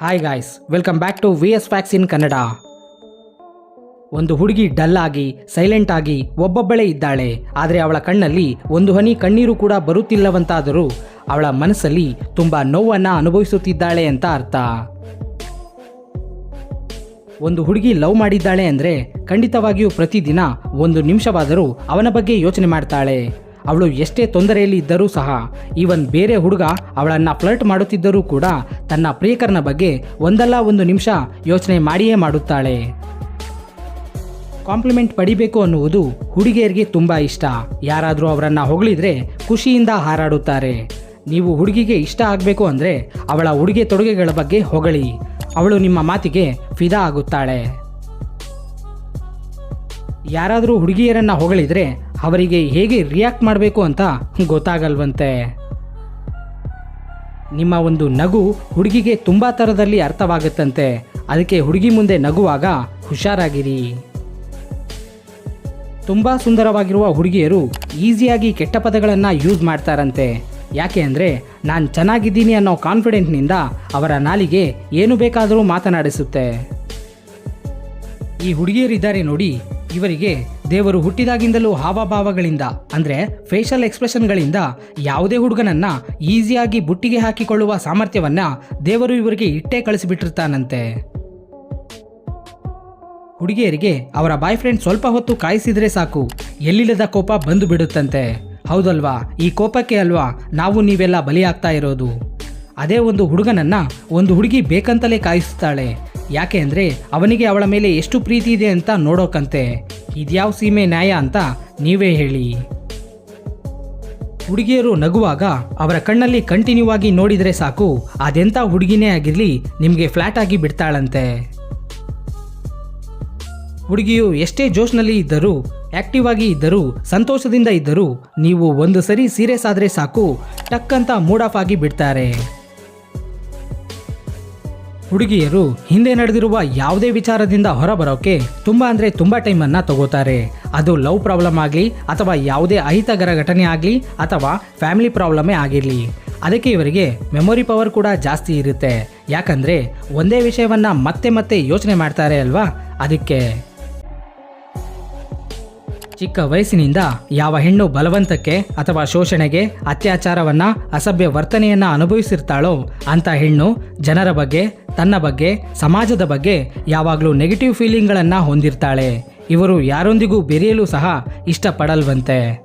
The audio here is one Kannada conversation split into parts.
Hi guys welcome back to V S facts in Kannada ಒಂದು ಹುಡುಗಿ ಡಲ್ ಆಗಿ ಸೈಲೆಂಟ್ ಆಗಿ ಒಬ್ಬೊಬ್ಬಳೇ ಇದ್ದಾಳೆ. ಆದರೆ ಅವಳ ಕಣ್ಣಲ್ಲಿ ಒಂದು ಹನಿ ಕಣ್ಣೀರು ಕೂಡ ಬರುತ್ತಿಲ್ಲವಂತಾದರೂ ಅವಳ ಮನಸ್ಸಲ್ಲಿ ತುಂಬ ನೋವನ್ನು ಅನುಭವಿಸುತ್ತಿದ್ದಾಳೆ ಅಂತ ಅರ್ಥ. ಒಂದು ಹುಡುಗಿ ಲವ್ ಮಾಡಿದ್ದಾಳೆ ಅಂದರೆ ಖಂಡಿತವಾಗಿಯೂ ಪ್ರತಿದಿನ ಒಂದು ನಿಮಿಷವಾದರೂ ಅವನ ಬಗ್ಗೆ ಯೋಚನೆ ಮಾಡ್ತಾಳೆ. ಅವಳು ಎಷ್ಟೇ ತೊಂದರೆಯಲ್ಲಿ ಇದ್ದರೂ ಸಹ ಈವನ್ ಬೇರೆ ಹುಡುಗ ಅವಳನ್ನು ಫ್ಲರ್ಟ್ ಮಾಡುತ್ತಿದ್ದರೂ ಕೂಡ ತನ್ನ ಪ್ರಿಯಕರನ ಬಗ್ಗೆ ಒಂದಲ್ಲ ಒಂದು ನಿಮಿಷ ಯೋಚನೆ ಮಾಡಿಯೇ ಮಾಡುತ್ತಾಳೆ. ಕಾಂಪ್ಲಿಮೆಂಟ್ ಪಡಿಬೇಕು ಅನ್ನುವುದು ಹುಡುಗಿಯರಿಗೆ ತುಂಬ ಇಷ್ಟ. ಯಾರಾದರೂ ಅವರನ್ನು ಹೊಗಳಿದ್ರೆ ಖುಷಿಯಿಂದ ಹಾರಾಡುತ್ತಾರೆ. ನೀವು ಹುಡುಗಿಗೆ ಇಷ್ಟ ಆಗಬೇಕು ಅಂದರೆ ಅವಳ ಉಡುಗೆ ತೊಡುಗೆಗಳ ಬಗ್ಗೆ ಹೊಗಳಿ. ಅವಳು ನಿಮ್ಮ ಮಾತಿಗೆ ಫಿದಾ ಆಗುತ್ತಾಳೆ. ಯಾರಾದರೂ ಹುಡುಗಿಯರನ್ನು ಹೊಗಳಿದ್ರೆ ಅವರಿಗೆ ಹೇಗೆ ರಿಯಾಕ್ಟ್ ಮಾಡಬೇಕು ಅಂತ ಗೊತ್ತಾಗಲ್ವಂತೆ. ನಿಮ್ಮ ಒಂದು ನಗು ಹುಡುಗಿಗೆ ತುಂಬ ಥರದಲ್ಲಿ ಅರ್ಥವಾಗುತ್ತಂತೆ. ಅದಕ್ಕೆ ಹುಡುಗಿ ಮುಂದೆ ನಗುವಾಗ ಹುಷಾರಾಗಿರಿ. ತುಂಬ ಸುಂದರವಾಗಿರುವ ಹುಡುಗಿಯರು ಈಸಿಯಾಗಿ ಕೆಟ್ಟ ಪದಗಳನ್ನು ಯೂಸ್ ಮಾಡ್ತಾರಂತೆ. ಯಾಕೆ ಅಂದರೆ ನಾನು ಚೆನ್ನಾಗಿದ್ದೀನಿ ಅನ್ನೋ ಕಾನ್ಫಿಡೆಂಟ್ನಿಂದ ಅವರ ನಾಲಿಗೆ ಏನು ಬೇಕಾದರೂ ಮಾತನಾಡಿಸುತ್ತೆ. ಈ ಹುಡುಗಿಯರಿದ್ದಾರೆ ನೋಡಿ, ಇವರಿಗೆ ದೇವರು ಹುಟ್ಟಿದಾಗಿಂದಲೂ ಹಾವಭಾವಗಳಿಂದ, ಅಂದರೆ ಫೇಶಿಯಲ್ ಎಕ್ಸ್ಪ್ರೆಷನ್ಗಳಿಂದ ಯಾವುದೇ ಹುಡುಗನನ್ನ ಈಸಿಯಾಗಿ ಬುಟ್ಟಿಗೆ ಹಾಕಿಕೊಳ್ಳುವ ಸಾಮರ್ಥ್ಯವನ್ನ ದೇವರು ಇವರಿಗೆ ಇಟ್ಟೇ ಕಳಿಸಿಬಿಟ್ಟಿರ್ತಾನಂತೆ. ಹುಡುಗಿಯರಿಗೆ ಅವರ ಬಾಯ್ ಫ್ರೆಂಡ್ ಸ್ವಲ್ಪ ಹೊತ್ತು ಕಾಯಿಸಿದ್ರೆ ಸಾಕು, ಎಲ್ಲಿಲ್ಲದ ಕೋಪ ಬಂದು ಬಿಡುತ್ತಂತೆ. ಹೌದಲ್ವಾ? ಈ ಕೋಪಕ್ಕೆ ಅಲ್ವಾ ನಾವು ನೀವೆಲ್ಲ ಬಲಿಯಾಗ್ತಾ ಇರೋದು? ಅದೇ ಒಂದು ಹುಡುಗನನ್ನ ಒಂದು ಹುಡುಗಿ ಬೇಕಂತಲೇ ಕಾಯಿಸ್ತಾಳೆ. ಯಾಕೆ ಅಂದರೆ ಅವನಿಗೆ ಅವಳ ಮೇಲೆ ಎಷ್ಟು ಪ್ರೀತಿ ಇದೆ ಅಂತ ನೋಡೋಕಂತೆ. ಇದ್ಯಾವ ಸೀಮೆ ನ್ಯಾಯ ಅಂತ ನೀವೇ ಹೇಳಿ. ಹುಡುಗಿಯರು ನಗುವಾಗ ಅವರ ಕಣ್ಣಲ್ಲಿ ಕಂಟಿನ್ಯೂ ಆಗಿ ನೋಡಿದರೆ ಸಾಕು ಅದೆಂಥ ಹುಡುಗಿನೇ ಆಗಿರಲಿ, ನಿಮಗೆ ಫ್ಲಾಟ್ ಆಗಿ ಬಿಡ್ತಾಳಂತೆ. ಹುಡುಗಿಯು ಎಷ್ಟೇ ಜೋಶ್ನಲ್ಲಿ ಇದ್ದರೂ ಆಕ್ಟಿವ್ ಆಗಿ ಇದ್ದರೂ, ಸಂತೋಷದಿಂದ ಇದ್ದರೂ, ನೀವು ಒಂದು ಸರಿ ಸೀರಿಯಸ್ ಆದರೆ ಸಾಕು, ಟಕ್ ಅಂತ ಮೂಡ್ ಆಫ್ ಆಗಿ ಬಿಡ್ತಾರೆ. ಹುಡುಗಿಯರು ಹಿಂದೆ ನಡೆದಿರುವ ಯಾವುದೇ ವಿಚಾರದಿಂದ ಹೊರಬರೋಕೆ ತುಂಬ ಅಂದರೆ ತುಂಬ ಟೈಮನ್ನು ತಗೋತಾರೆ. ಅದು ಲವ್ ಪ್ರಾಬ್ಲಮ್ ಆಗಲಿ ಅಥವಾ ಯಾವುದೇ ಅಹಿತಕರ ಘಟನೆ ಆಗಲಿ ಅಥವಾ ಫ್ಯಾಮಿಲಿ ಪ್ರಾಬ್ಲಮೇ ಆಗಿರಲಿ. ಅದಕ್ಕೆ ಇವರಿಗೆ ಮೆಮೊರಿ ಪವರ್ ಕೂಡ ಜಾಸ್ತಿ ಇರುತ್ತೆ. ಯಾಕಂದರೆ ಒಂದೇ ವಿಷಯವನ್ನು ಮತ್ತೆ ಮತ್ತೆ ಯೋಚನೆ ಮಾಡ್ತಾರೆ ಅಲ್ವಾ? ಅದಕ್ಕೆ ಚಿಕ್ಕ ವಯಸ್ಸಿನಿಂದ ಯಾವ ಹೆಣ್ಣು ಬಲವಂತಕ್ಕೆ ಅಥವಾ ಶೋಷಣೆಗೆ ಅತ್ಯಾಚಾರವನ್ನ, ಅಸಭ್ಯ ವರ್ತನೆಯನ್ನ ಅನುಭವಿಸಿರ್ತಾಳೋ ಅಂತ ಹೆಣ್ಣು ಜನರ ಬಗ್ಗೆ, ತನ್ನ ಬಗ್ಗೆ, ಸಮಾಜದ ಬಗ್ಗೆ ಯಾವಾಗಲೂ ನೆಗೆಟಿವ್ ಫೀಲಿಂಗ್ಗಳನ್ನು ಹೊಂದಿರ್ತಾಳೆ. ಇವರು ಯಾರೊಂದಿಗೂ ಬೆರೆಯಲು ಸಹ ಇಷ್ಟಪಡಲ್ವಂತೆ.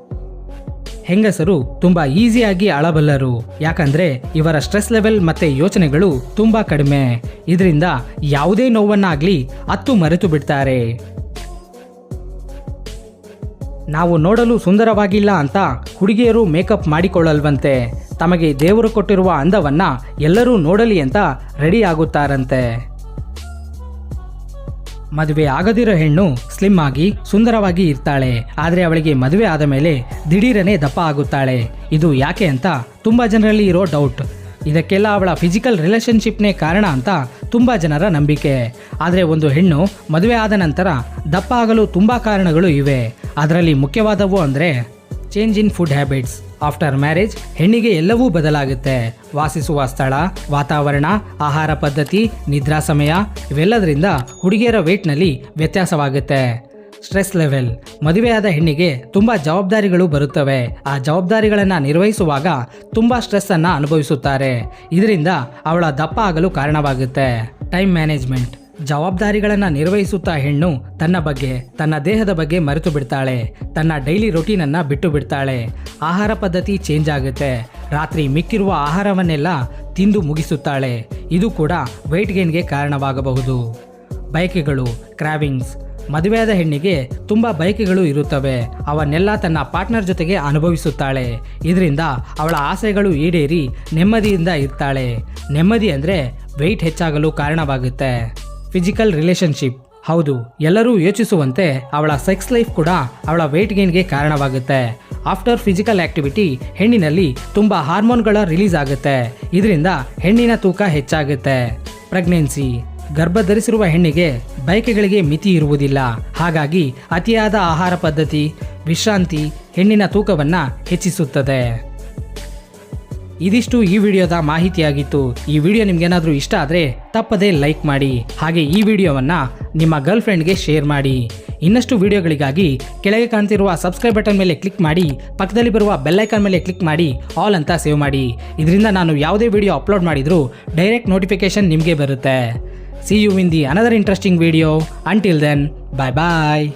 ಹೆಂಗಸರು ತುಂಬಾ ಈಸಿಯಾಗಿ ಅಳಬಲ್ಲರು. ಯಾಕಂದ್ರೆ ಇವರ ಸ್ಟ್ರೆಸ್ ಲೆವೆಲ್ ಮತ್ತೆ ಯೋಚನೆಗಳು ತುಂಬಾ ಕಡಿಮೆ. ಇದರಿಂದ ಯಾವುದೇ ನೋವನ್ನಾಗ್ಲಿ ಅತ್ತು ಮರೆತು ಬಿಡ್ತಾರೆ. ನಾವು ನೋಡಲು ಸುಂದರವಾಗಿಲ್ಲ ಅಂತ ಹುಡುಗಿಯರು ಮೇಕಪ್ ಮಾಡಿಕೊಳ್ಳಲ್ವಂತೆ. ತಮಗೆ ದೇವರು ಕೊಟ್ಟಿರುವ ಅಂದವನ್ನ ಎಲ್ಲರೂ ನೋಡಲಿ ಅಂತ ರೆಡಿ ಆಗುತ್ತಾರಂತೆ. ಮದುವೆ ಆಗದಿರೋ ಹೆಣ್ಣು ಸ್ಲಿಮ್ ಆಗಿ ಸುಂದರವಾಗಿ ಇರ್ತಾಳೆ. ಆದರೆ ಅವಳಿಗೆ ಮದುವೆ ಆದ ಮೇಲೆ ದಿಢೀರನೆ ದಪ್ಪ ಆಗುತ್ತಾಳೆ. ಇದು ಯಾಕೆ ಅಂತ ತುಂಬ ಜನರಲ್ಲಿ ಇರೋ ಡೌಟ್. ಇದಕ್ಕೆಲ್ಲ ಅವಳ ಫಿಸಿಕಲ್ ರಿಲೇಶನ್ಶಿಪ್ನೇ ಕಾರಣ ಅಂತ ತುಂಬ ಜನರ ನಂಬಿಕೆ. ಆದರೆ ಒಂದು ಹೆಣ್ಣು ಮದುವೆ ಆದ ನಂತರ ದಪ್ಪ ಆಗಲು ತುಂಬ ಕಾರಣಗಳು ಇವೆ. ಅದರಲ್ಲಿ ಮುಖ್ಯವಾದವು ಅಂದರೆ change in food habits after marriage ಹೆಣ್ಣಿಗೆ ಎಲ್ಲವೂ ಬದಲಾಗುತ್ತೆ. ವಾಸಿಸುವ ಸ್ಥಳ, ವಾತಾವರಣ, ಆಹಾರ ಪದ್ಧತಿ, ನಿದ್ರಾ ಸಮಯ, ಇವೆಲ್ಲದರಿಂದ ಹುಡುಗಿಯರ ವೇಟ್ನಲ್ಲಿ ವ್ಯತ್ಯಾಸವಾಗುತ್ತೆ. ಸ್ಟ್ರೆಸ್ ಲೆವೆಲ್, ಮದುವೆಯಾದ ಹೆಣ್ಣಿಗೆ ತುಂಬ ಜವಾಬ್ದಾರಿಗಳು ಬರುತ್ತವೆ. ಆ ಜವಾಬ್ದಾರಿಗಳನ್ನು ನಿರ್ವಹಿಸುವಾಗ ತುಂಬ ಸ್ಟ್ರೆಸ್ಸನ್ನು ಅನುಭವಿಸುತ್ತಾರೆ. ಇದರಿಂದ ಅವಳ ದಪ್ಪ ಆಗಲು ಕಾರಣವಾಗುತ್ತೆ. Time management. ಜವಾಬ್ದಾರಿಗಳನ್ನು ನಿರ್ವಹಿಸುತ್ತಾ ಹೆಣ್ಣು ತನ್ನ ಬಗ್ಗೆ, ತನ್ನ ದೇಹದ ಬಗ್ಗೆ ಮರೆತು ಬಿಡ್ತಾಳೆ. ತನ್ನ ಡೈಲಿ ರೊಟೀನನ್ನು ಬಿಟ್ಟು ಬಿಡ್ತಾಳೆ. ಆಹಾರ ಪದ್ಧತಿ ಚೇಂಜ್ ಆಗುತ್ತೆ. ರಾತ್ರಿ ಮಿಕ್ಕಿರುವ ಆಹಾರವನ್ನೆಲ್ಲ ತಿಂದು ಮುಗಿಸುತ್ತಾಳೆ. ಇದು ಕೂಡ ವೆಯ್ಟ್ ಗೇನ್ಗೆ ಕಾರಣವಾಗಬಹುದು. ಬಯಕೆಗಳು ಕ್ರಾವಿಂಗ್ಸ್ ಮದುವೆಯಾದ ಹೆಣ್ಣಿಗೆ ತುಂಬಾ ಬಯಕೆಗಳು ಇರುತ್ತವೆ. ಅವನ್ನೆಲ್ಲ ತನ್ನ ಪಾರ್ಟ್ನರ್ ಜೊತೆಗೆ ಅನುಭವಿಸುತ್ತಾಳೆ. ಇದರಿಂದ ಅವಳ ಆಸೆಗಳು ಈಡೇರಿ ನೆಮ್ಮದಿಯಿಂದ ಇರ್ತಾಳೆ. ನೆಮ್ಮದಿ ಅಂದರೆ ವೆಯ್ಟ್ ಹೆಚ್ಚಾಗಲು ಕಾರಣವಾಗುತ್ತೆ. ಫಿಸಿಕಲ್ ರಿಲೇಶನ್ಶಿಪ್ ಹೌದು, ಎಲ್ಲರೂ ಯೋಚಿಸುವಂತೆ ಅವಳ ಸೆಕ್ಸ್ ಲೈಫ್ ಕೂಡ ಅವಳ ವೆಯ್ಟ್ ಗೇನ್ಗೆ ಕಾರಣವಾಗುತ್ತೆ. ಆಫ್ಟರ್ ಫಿಸಿಕಲ್ ಆಕ್ಟಿವಿಟಿ ಹೆಣ್ಣಿನಲ್ಲಿ ತುಂಬ ಹಾರ್ಮೋನ್ಗಳ ರಿಲೀಸ್ ಆಗುತ್ತೆ. ಇದರಿಂದ ಹೆಣ್ಣಿನ ತೂಕ ಹೆಚ್ಚಾಗುತ್ತೆ. ಪ್ರೆಗ್ನೆನ್ಸಿ ಗರ್ಭ ಧರಿಸಿರುವ ಹೆಣ್ಣಿಗೆ ಬಯಕೆಗಳಿಗೆ ಮಿತಿ ಇರುವುದಿಲ್ಲ. ಹಾಗಾಗಿ ಅತಿಯಾದ ಆಹಾರ ಪದ್ಧತಿ, ವಿಶ್ರಾಂತಿ ಹೆಣ್ಣಿನ ತೂಕವನ್ನು ಹೆಚ್ಚಿಸುತ್ತದೆ. ಇದಿಷ್ಟು ಈ ವಿಡಿಯೋದ ಮಾಹಿತಿಯಾಗಿತ್ತು. ಈ ವಿಡಿಯೋ ನಿಮ್ಗೇನಾದ್ರೂ ಇಷ್ಟ ಆದರೆ ತಪ್ಪದೇ ಲೈಕ್ ಮಾಡಿ. ಹಾಗೆ ಈ ವಿಡಿಯೋವನ್ನ ನಿಮ್ಮ ಗರ್ಲ್ ಫ್ರೆಂಡ್ಗೆ ಶೇರ್ ಮಾಡಿ. ಇನ್ನಷ್ಟು ವಿಡಿಯೋಗಳಿಗಾಗಿ ಕೆಳಗೆ ಕಾಣ್ತಿರುವ ಸಬ್ಸ್ಕ್ರೈಬ್ ಬಟನ್ ಮೇಲೆ ಕ್ಲಿಕ್ ಮಾಡಿ, ಪಕ್ಕದಲ್ಲಿ ಬರುವ ಬೆಲ್ ಐಕಾನ್ ಮೇಲೆ ಕ್ಲಿಕ್ ಮಾಡಿ, ಆಲ್ ಅಂತ ಸೇವ್ ಮಾಡಿ. ಇದರಿಂದ ನಾನು ಯಾವುದೇ ವಿಡಿಯೋ ಅಪ್ಲೋಡ್ ಮಾಡಿದರೂ ಡೈರೆಕ್ಟ್ ನೋಟಿಫಿಕೇಶನ್ ನಿಮಗೆ ಬರುತ್ತೆ. See you in the another interesting video. Until then, bye bye.